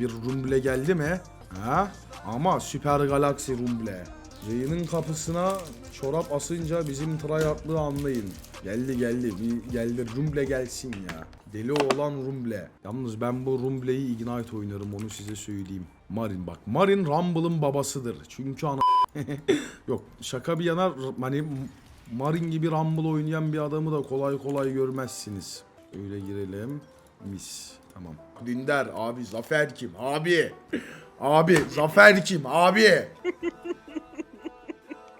Bir Rumble geldi mi? Ha? Ama Süper Galaxy Rumble. Yayının kapısına çorap asınca bizim tryhardlığı anlayın. Geldi geldi. Bir geldi Rumble gelsin ya. Deli olan Rumble. Yalnız ben bu Rumble'yi Ignite oynarım onu size söyleyeyim. Marin bak. Marin Rumble'ın babasıdır. Çünkü ana... Yok şaka bir yana hani Marin gibi Rumble oynayan bir adamı da kolay kolay görmezsiniz. Öyle girelim. Mis. Tamam. Dündar abi Zafer kim? Abi. Abi Zafer kim? Abi.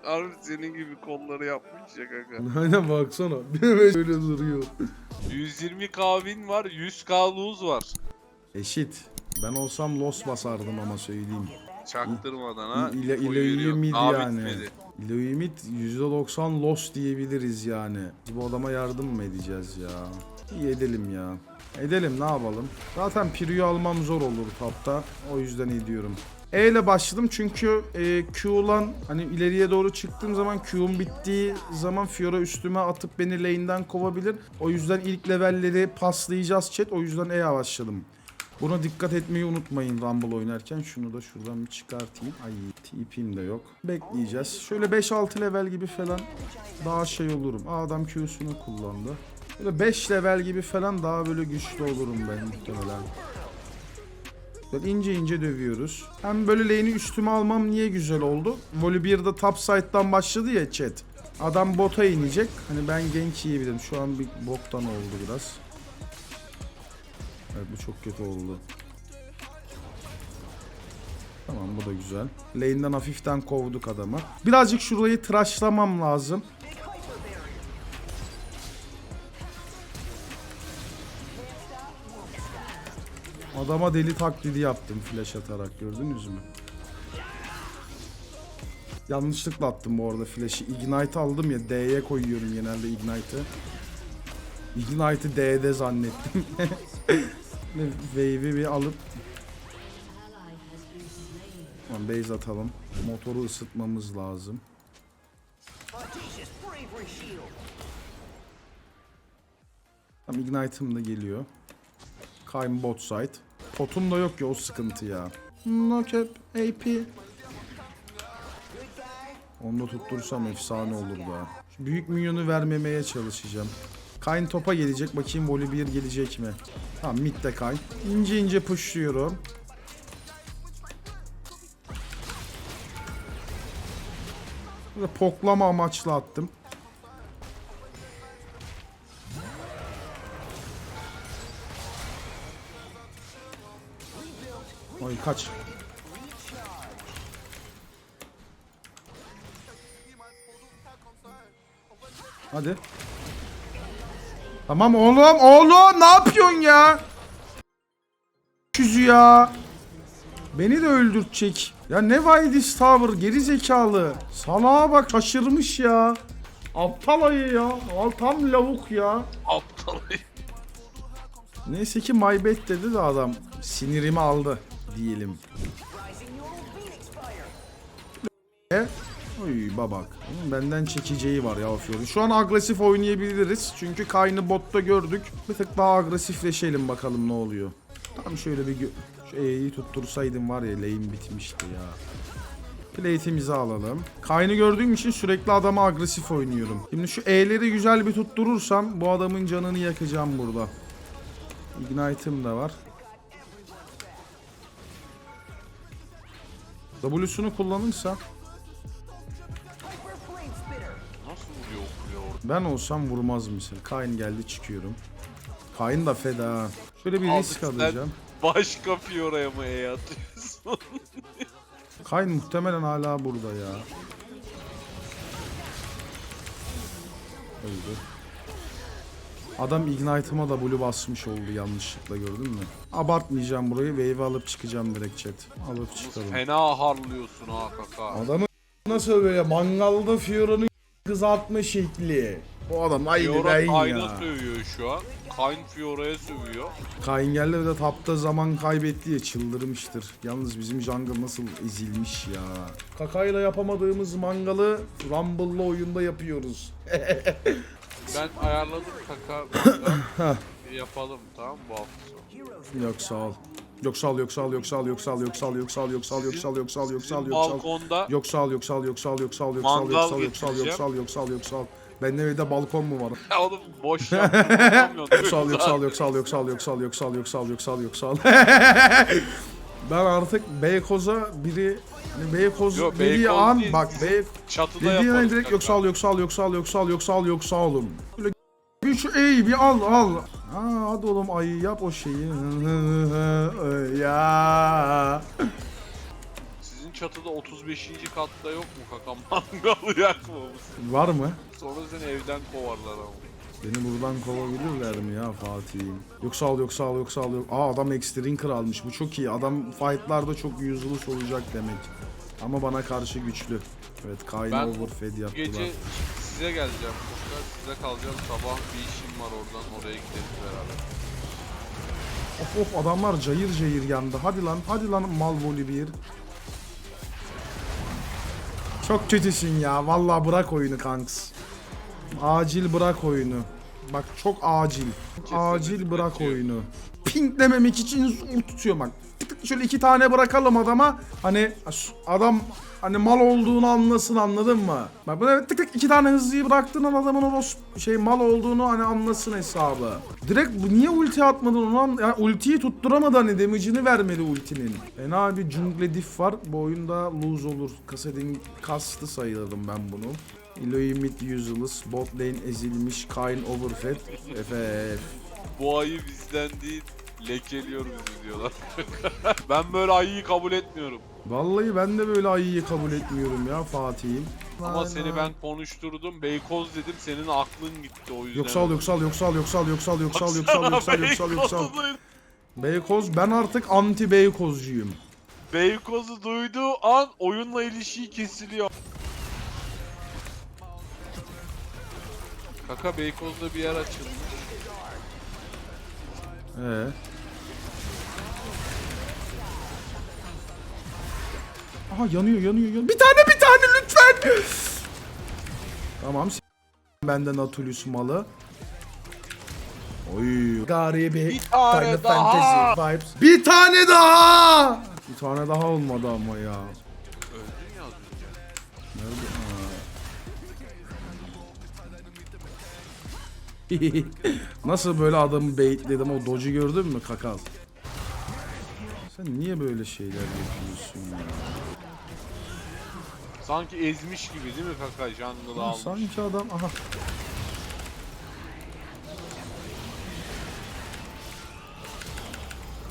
Harbi senin gibi kolları yapmış ya kanka. Aynen baksana. Böyle duruyor. 120k win var, 100k lose var. Eşit. Ben olsam los basardım ama söyleyeyim. Çaktırmadan ha. İle, koyu ileyi veriyor. mid Daha yani. bitmedi. İleyi mid %90 los diyebiliriz yani. Biz bu adama yardım mı edeceğiz ya? İyi edelim ya. Edelim ne yapalım? Zaten Pirio'yu almam zor olur tapta. O yüzden ediyorum. E ile başladım çünkü e, Q'lan hani ileriye doğru çıktığım zaman Q'um bittiği zaman Fiora üstüme atıp beni lane'den kovabilir. O yüzden ilk levelleri paslayacağız chat. O yüzden E'ye başladım. Buna dikkat etmeyi unutmayın Rumble oynarken. Şunu da şuradan bir çıkartayım. Ay TP'm de yok. Bekleyeceğiz. Şöyle 5-6 level gibi falan daha şey olurum. Aa, adam Q'sunu kullandı. Böyle 5 level gibi falan daha böyle güçlü olurum ben muhtemelen. Böyle ince ince dövüyoruz. Hem böyle lane'i üstüme almam niye güzel oldu? Voli 1'de top side'dan başladı ya chat. Adam bota inecek. Hani ben gank yiyebilirim. Şu an bir boktan oldu biraz. Evet bu çok kötü oldu. Tamam bu da güzel. Lane'den hafiften kovduk adamı. Birazcık şurayı tıraşlamam lazım. Adama deli taklidi yaptım flash atarak gördünüz mü? Yanlışlıkla attım bu arada flash'ı. Ignite aldım ya D'ye koyuyorum genelde Ignite'ı. Ignite'ı D'de zannettim. Ve Wave'i bir alıp Tamam base atalım. Motoru ısıtmamız lazım. Tamam Ignite'ım da geliyor. Kaym bot side. Potum da yok ya o sıkıntı ya. No cap AP. Onu da tutturursam efsane olur da. Büyük minyonu vermemeye çalışacağım. Kayn topa gelecek. Bakayım voli 1 gelecek mi? Tamam mid de Kayn. İnce ince pushluyorum. Poklama amaçlı attım. Kaç. Hadi. Tamam oğlum oğlum ne yapıyorsun ya? Yüzü ya. Beni de öldürtecek. Ya ne Vaidis Tower geri zekalı. Salağa bak şaşırmış ya. Aptal ayı ya. Al tam lavuk ya. Aptal ayı. Neyse ki my bad dedi de adam sinirimi aldı diyelim. Oy babak. Benden çekeceği var ya Fiora'nın. Şu an agresif oynayabiliriz. Çünkü Kayn'ı botta gördük. Bir tık daha agresifleşelim bakalım ne oluyor. Tam şöyle bir şu E'yi tuttursaydım var ya lane bitmişti ya. Plate'imizi alalım. Kayn'ı gördüğüm için sürekli adama agresif oynuyorum. Şimdi şu E'leri güzel bir tutturursam bu adamın canını yakacağım burada. Ignite'ım da var. W'sunu kullanırsa Nasıl vuruyor vuruyor orada? ben olsam vurmaz mısın? Kayn geldi çıkıyorum. Kayn da feda. Şöyle bir Abi risk sen- alacağım. Başka Fiora'ya mı E atıyorsun? Kayn muhtemelen hala burada ya. Öldü. Adam Ignite'ıma da blue basmış oldu yanlışlıkla gördün mü? Abartmayacağım burayı wave alıp çıkacağım direkt chat. Alıp çıkalım. Fena harlıyorsun ha kaka. Adamı nasıl böyle mangalda Fiora'nın kızartma şekli. O adam aynı Fiora ben Kayn'a ya. sövüyor şu an. Kayn Fiora'ya sövüyor. Kayngel'le de tapta zaman kaybetti ya çıldırmıştır. Yalnız bizim jungle nasıl ezilmiş ya. Kakayla yapamadığımız mangalı Rumble'lı oyunda yapıyoruz. Ben ayarladım kaka. Yapalım tamam bu hafta sonu. Yok sağ ol. Yoksal yoksal yoksal yoksal yoksal yoksal yoksal yoksal yoksal yoksal Sizin yoksal balkonda yoksal yoksal yoksal yoksal yoksal Mangal yoksal yoksal getireceğim. yoksal yoksal yoksal Bende evde balkon mu var? oğlum boş yaptım. yapamıyorsun. Yoksal yoksal yoksal yoksal yoksal yoksal yoksal yoksal yoksal Ben artık Beykoz'a biri hani Beykoz Yok, dediği Beykoz an değil, bak Bey Çatıda dediği an yaparız. direkt kanka. yoksal yoksal yoksal yoksal yoksal yoksalım. Böyle bir şu eğ bir al al. Ha hadi oğlum ay yap o şeyi. ya. Sizin çatıda 35. katta yok mu kaka mangalı yakmamışsın. Var mı? Sonra seni evden kovarlar ama. Beni buradan kovabilirler mi ya Fatih? Yoksal yoksal yoksal yok. Aa adam Extrinker almış. Bu çok iyi. Adam fightlarda çok useless olacak demek. Ama bana karşı güçlü. Evet Kayn Ben overfed yaptılar. gece size geleceğim. Tekrar size kalacağım. Sabah bir işim var oradan oraya gideriz beraber. Of of adamlar cayır cayır yandı. Hadi lan hadi lan mal voli bir. Çok kötüsün ya. Vallahi bırak oyunu kanks. Acil bırak oyunu. Bak çok acil. Acil bırak oyunu. Pinklememek için zor tutuyor bak. Tık tık Şöyle iki tane bırakalım adama. Hani adam hani mal olduğunu anlasın anladın mı? Bak böyle tık tık iki tane hızlıyı bıraktın an adamın o şey mal olduğunu hani anlasın hesabı. Direkt bu niye ulti atmadın onu an ya ultiyi tutturamadı hani damage'ini vermedi ultinin. Fena bir jungle diff var. Bu oyunda lose olur. Kasedin kastı sayılırım ben bunu. Eloy mid useless, bot lane ezilmiş, Kayn overfed, FF. Bu ayı bizden değil lekeliyor bizi diyorlar. ben böyle ayıyı kabul etmiyorum. Vallahi ben de böyle ayıyı kabul etmiyorum ya Fatih'im. Ama seni ben konuşturdum. Beykoz dedim senin aklın gitti o yüzden. Yoksal yoksal yoksal yoksal yoksal yoksal yoksal yoksal yoksal yoksal. Beykoz ben artık anti Beykozcuyum. Beykoz'u duyduğu an oyunla ilişiği kesiliyor. Kaka Beykoz'da bir yer açılmış. Ee. Aha yanıyor yanıyor yanıyor. Bir tane bir tane lütfen. Tamam. Benden Nautilus malı. Oy. Garibi. Bir tane Final daha. Fantasy vibes. Bir tane daha. Bir tane daha olmadı ama ya. Öldün ya az önce. Nerede? Ha. Nasıl böyle adamı baitledim o dodge'u gördün mü kakal? Sen niye böyle şeyler yapıyorsun ya? Sanki ezmiş gibi değil mi kaka Lan almış. Sanki adam aha.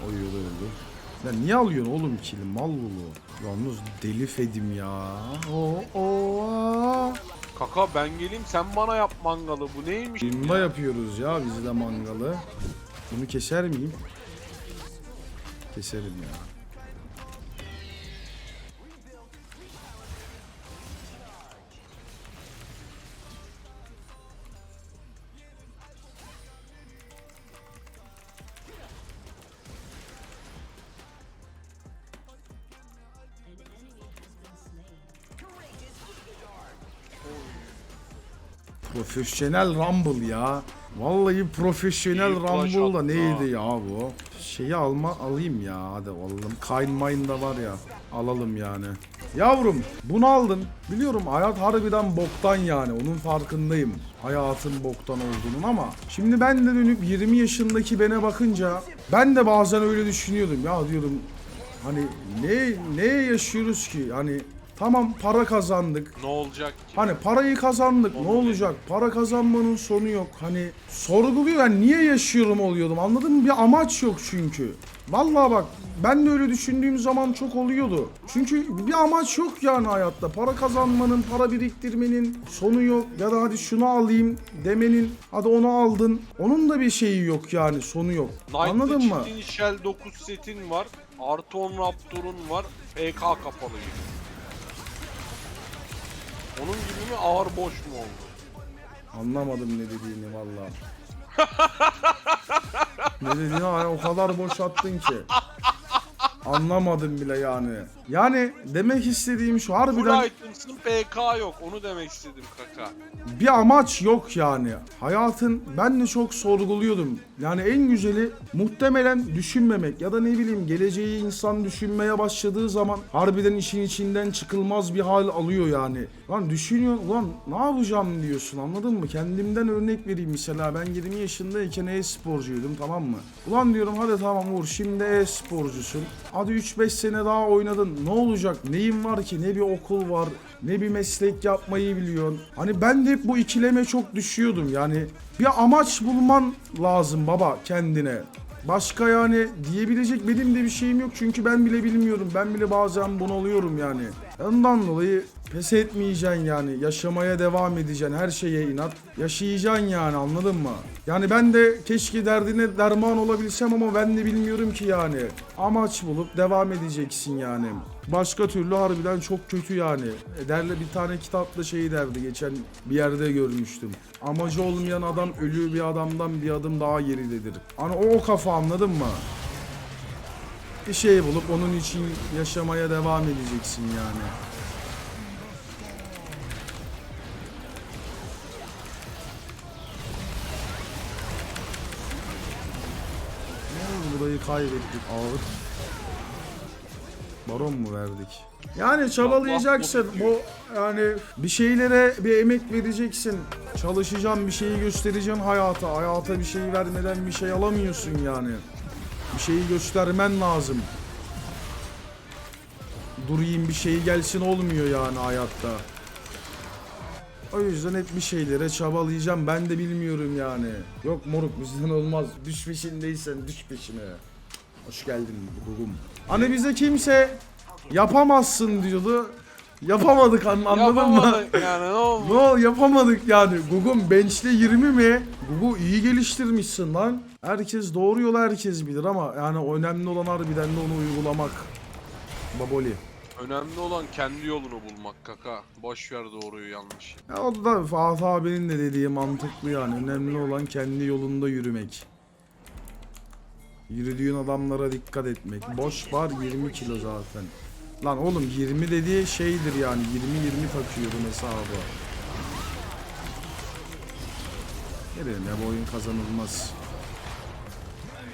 Oy öyle öldü. Ya niye alıyorsun oğlum kili mal bulu? Yalnız deli fedim ya. O o aa. Kaka ben geleyim sen bana yap mangalı bu neymiş? Bimba yapıyoruz ya biz de mangalı. Bunu keser miyim? Keserim ya. Profesyonel Rumble ya. Vallahi profesyonel Rumble da neydi ya bu? Şeyi alma alayım ya hadi alalım. Mine da var ya. Alalım yani. Yavrum bunu aldın. Biliyorum hayat harbiden boktan yani. Onun farkındayım. Hayatın boktan olduğunun ama şimdi ben de dönüp 20 yaşındaki bene bakınca ben de bazen öyle düşünüyordum. Ya diyordum hani ne neye yaşıyoruz ki? Hani tamam para kazandık. Ne olacak ki? Hani parayı kazandık ne Onu olacak? Para kazanmanın sonu yok. Hani sorguluyor ben niye yaşıyorum oluyordum anladın mı? Bir amaç yok çünkü. Vallahi bak ben de öyle düşündüğüm zaman çok oluyordu. Çünkü bir amaç yok yani hayatta. Para kazanmanın, para biriktirmenin sonu yok. Ya da hadi şunu alayım demenin, hadi onu aldın. Onun da bir şeyi yok yani sonu yok. Anladın mı? Shell 9 setin var. Artı 10 Raptor'un var. PK kapalı gibi. Onun gibi mi ağır boş mu oldu? Anlamadım ne dediğini valla. ne dediğini hani o kadar boş attın ki. Anlamadım bile yani. Yani demek istediğim şu harbiden items'ın PK yok. Onu demek istedim kaka. bir amaç yok yani. Hayatın ben de çok sorguluyordum. Yani en güzeli muhtemelen düşünmemek ya da ne bileyim geleceği insan düşünmeye başladığı zaman harbiden işin içinden çıkılmaz bir hal alıyor yani. Lan düşünüyor ulan ne yapacağım diyorsun anladın mı? Kendimden örnek vereyim mesela ben 20 yaşındayken e-sporcuydum tamam mı? Ulan diyorum hadi tamam Uğur şimdi e-sporcusun. Hadi 3-5 sene daha oynadın. Ne olacak? Neyin var ki? Ne bir okul var, ne bir meslek yapmayı biliyorsun. Hani ben de hep bu ikileme çok düşüyordum. Yani bir amaç bulman lazım baba kendine. Başka yani diyebilecek benim de bir şeyim yok çünkü ben bile bilmiyorum. Ben bile bazen bunalıyorum yani. Ondan dolayı pes etmeyeceksin yani. Yaşamaya devam edeceksin. Her şeye inat. Yaşayacaksın yani anladın mı? Yani ben de keşke derdine derman olabilsem ama ben de bilmiyorum ki yani. Amaç bulup devam edeceksin yani. Başka türlü harbiden çok kötü yani. E, Derle bir tane kitapta şey derdi geçen bir yerde görmüştüm. Amacı olmayan adam ölü bir adamdan bir adım daha geridedir. Hani o, o kafa anladın mı? Bir şey bulup onun için yaşamaya devam edeceksin yani. Kaybettik ağır. Baron mu verdik? Yani çabalayacaksın. Bu yani bir şeylere bir emek vereceksin. Çalışacaksın, bir şeyi göstereceksin hayata. Hayata bir şey vermeden bir şey alamıyorsun yani. Bir şeyi göstermen lazım. Durayım bir şey gelsin olmuyor yani hayatta. O yüzden hep bir şeylere çabalayacağım. Ben de bilmiyorum yani. Yok moruk bizden olmaz. Düş peşindeysen düş peşine. Hoş geldin Gugum. Hani bize kimse yapamazsın diyordu. Yapamadık an- anladın mı? Yapamadık yani ne oldu? No yapamadık yani. Gugum bench'te 20 mi? Gugu iyi geliştirmişsin lan. Herkes doğru yolu herkes bilir ama yani önemli olan harbiden de onu uygulamak. Baboli. Önemli olan kendi yolunu bulmak kaka. Boş ver doğruyu yanlış. Ya o da Fatih abinin de dediği mantıklı yani. Önemli olan kendi yolunda yürümek. Yürüdüğün adamlara dikkat etmek. Boş var 20 kilo zaten. Lan oğlum 20 dediği şeydir yani. 20-20 takıyorum hesabı. Gelin ya bu oyun kazanılmaz.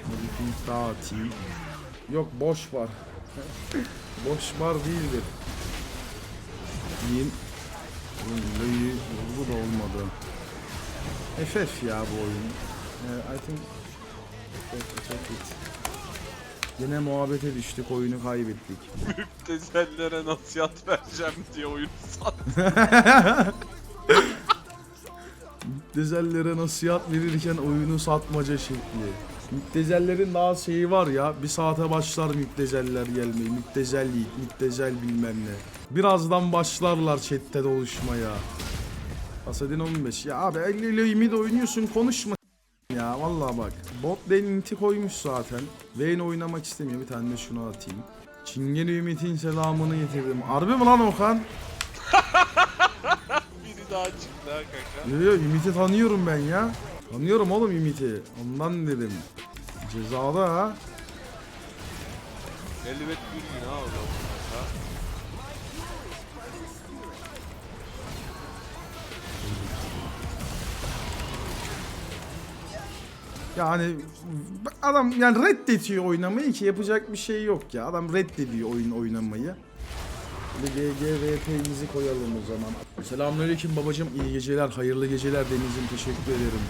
Bir daha atayım. Yok boş var. boş var değildir. Oğlum Löyü vurdu da olmadı. FF ya bu oyun. Ee, I think. Yine muhabbete düştük, oyunu kaybettik. Müptezellere nasihat vereceğim diye oyunu sat. Müptezellere nasihat verirken oyunu satmaca şekli. Müptezellerin daha şeyi var ya, bir saate başlar müptezeller gelmeyi. Müptezel yiğit, müptezel bilmem ne. Birazdan başlarlar chatte doluşmaya. Asadin 15. Ya abi 50 ile mid oynuyorsun konuşma ya vallahi bak. Bot lane inti koymuş zaten. Vayne oynamak istemiyor. Bir tane de şunu atayım. Çingen Ümit'in selamını getirdim. Harbi mi lan Okan? Biri daha çıktı ha kaka. Yo yo Ümit'i tanıyorum ben ya. Tanıyorum oğlum Ümit'i. Ondan dedim. Cezada ha. Elbet bir gün ha o da Yani adam yani reddediyor oynamayı ki yapacak bir şey yok ya. Adam reddediyor oyun oynamayı. GGVP'mizi koyalım o zaman. Selamünaleyküm babacım. iyi geceler, hayırlı geceler Deniz'im. Teşekkür ederim.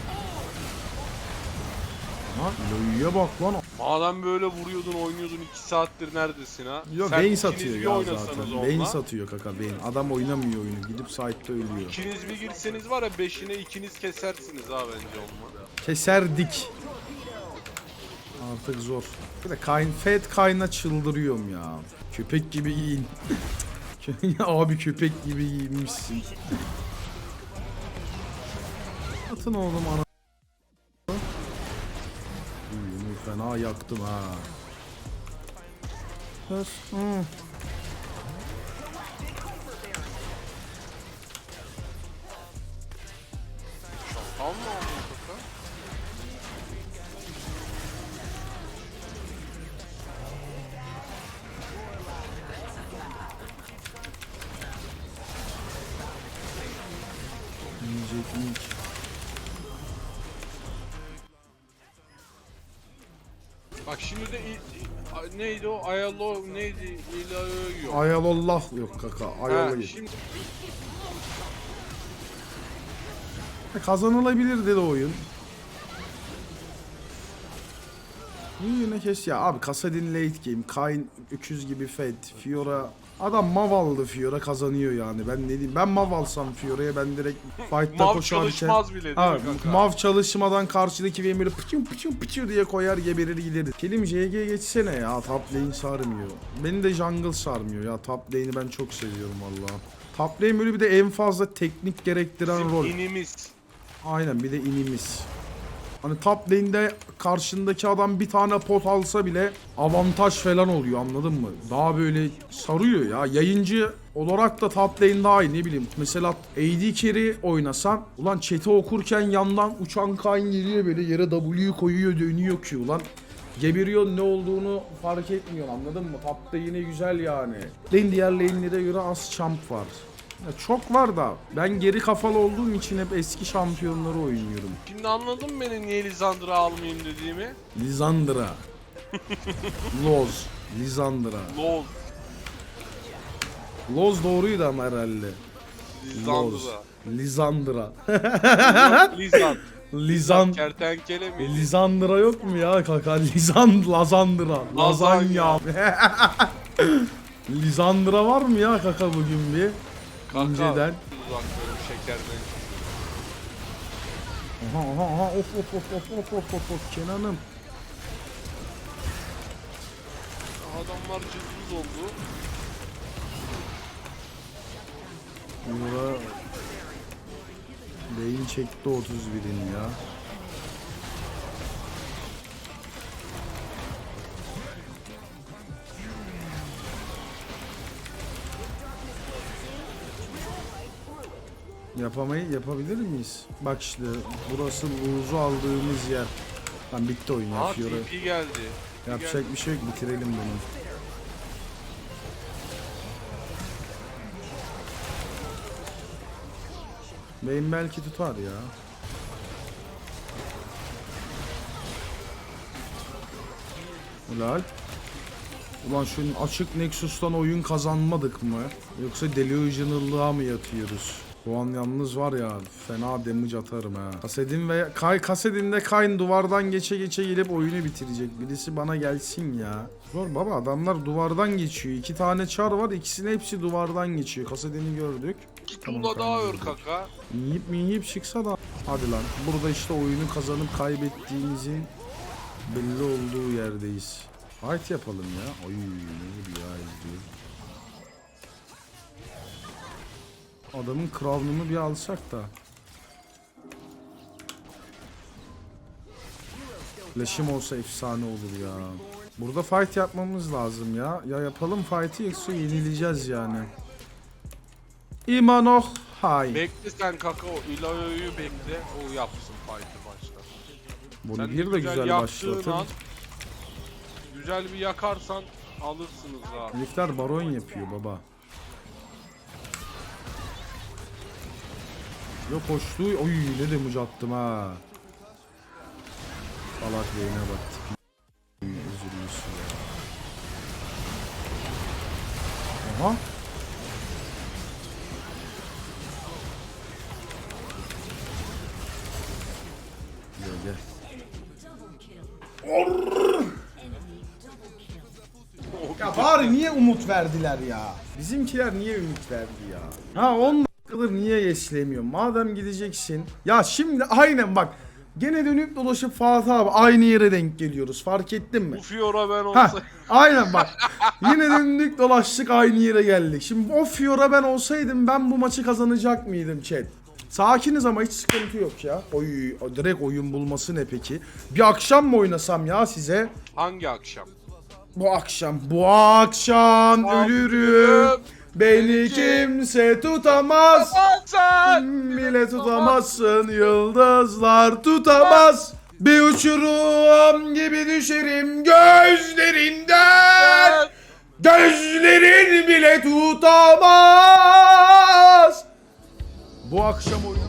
Ha, Loyu'ya bak lan. Madem böyle vuruyordun oynuyordun 2 saattir neredesin ha? Yok Sen ikiniz satıyor ya zaten. onunla, satıyor kaka Bane. Adam oynamıyor oyunu. Gidip site'da ölüyor. İkiniz bir girseniz var ya beşine ikiniz kesersiniz ha bence olmadı. Keserdik. Artık zor. Bir de kayn, Fed kayna çıldırıyorum ya. Köpek gibi giyin. Abi köpek gibi giyinmişsin. Atın oğlum ana. Uyumu fena yaktım ha. Dur. Hı. Neydi o? Ayalo neydi? İlayo. Ayalollah yok kaka. Ha, Ayalollah. şimdi Kazanılabilir dedi oyun. İyi yine kes ya. Abi Kasadin late game. Kayn öküz gibi fed. Fiora Adam mav aldı Fiora kazanıyor yani. Ben ne diyeyim? Ben mav alsam Fiora'ya ben direkt fight'ta mav koşarken... çalışmaz bile değil Ha, mi mav çalışmadan karşıdaki bir böyle pıçım pıçır diye koyar geberir gideriz. Kelim JG geçsene ya. Top lane sarmıyor. Beni de jungle sarmıyor ya. Top lane'i ben çok seviyorum valla. Top lane böyle bir de en fazla teknik gerektiren Bizim rol. inimiz. Aynen bir de inimiz. Hani top lane'de karşındaki adam bir tane pot alsa bile avantaj falan oluyor anladın mı? Daha böyle sarıyor ya. Yayıncı olarak da top lane daha iyi ne bileyim. Mesela AD carry oynasan ulan chat'i okurken yandan uçan kain geliyor böyle yere W koyuyor dönüyor Q ulan. Geberiyor ne olduğunu fark etmiyor anladın mı? Tapta yine güzel yani. Lane diğer lane'lere göre az champ var. Ya çok var da ben geri kafalı olduğum için hep eski şampiyonları oynuyorum. Şimdi anladın mı beni niye Lisandra almayayım dediğimi? Lisandra. Loz. Lisandra. Lol. Loz doğruydu ama herhalde. Loz. Lisandra. Lisandra. Lisand. Lizan. Kertenkele mi? Lisandra yok mu ya kaka? Lisan, Lazandra. Lazanya. Lisandra var mı ya kaka bugün bir? İnceden. Uzak böyle şekerden. Aha aha aha of of of of of of of of Kenan'ım. Adamlar cızbız oldu. Bura Beyin çekti 31'in ya. Yapamayı yapabilir miyiz? Bak işte burası buzu aldığımız yer. Lan bitti oyun ya Aa Fiora. TP geldi. TP Yapacak geldi. bir şey yok bitirelim bunu. Benim belki tutar ya. Ulan. Ulan şu açık Nexus'tan oyun kazanmadık mı? Yoksa Delusional'lığa mı yatıyoruz? Bu an yalnız var ya fena damage atarım ha. Kasedin ve Kay Kasedin'de Kayn duvardan geçe geçe gelip oyunu bitirecek. Birisi bana gelsin ya. Zor baba adamlar duvardan geçiyor. İki tane çar var ikisinin hepsi duvardan geçiyor. Kasedin'i gördük. Tamam, Tula daha ör kaka. Minyip minyip çıksa da hadi lan. Burada işte oyunu kazanıp kaybettiğimizin belli olduğu yerdeyiz. Fight yapalım ya. Oy ne gibi ya izliyor. Adamın crown'unu bir alsak da. Flash'im olsa efsane olur ya. Burada fight yapmamız lazım ya. Ya yapalım fight'i yoksa yenileceğiz yani. İmanoh hay. Bekle sen kaka o İlayo'yu bekle. O yapsın fight'ı başta. Bunu bir de güzel yaktığın başlatın. an, güzel bir yakarsan alırsınız rahat. Herifler baron yapıyor baba. Yok koştu. Oy ne demuc attım ha. Salak yayına bak. Aha. Gel gel. Ya bari niye umut verdiler ya? Bizimkiler niye umut verdi ya? Ha 10 dakikadır niye yeslemiyor? Madem gideceksin. Ya şimdi aynen bak. Gene dönüp dolaşıp Fatih abi aynı yere denk geliyoruz. Fark ettin mi? Bu Fiora ben olsa aynen bak. Yine döndük dolaştık aynı yere geldik. Şimdi o Fiora ben olsaydım ben bu maçı kazanacak mıydım chat? Sakiniz ama hiç sıkıntı yok ya. Oy, direkt oyun bulması ne peki? Bir akşam mı oynasam ya size? hangi akşam? Bu akşam, bu akşam ölürüm. Beni kimse tutamaz. Bile tutamazsın yıldızlar tutamaz. Bir uçurum gibi düşerim gözlerinden. Gözlerin bile tutamaz. Bu akşam oyun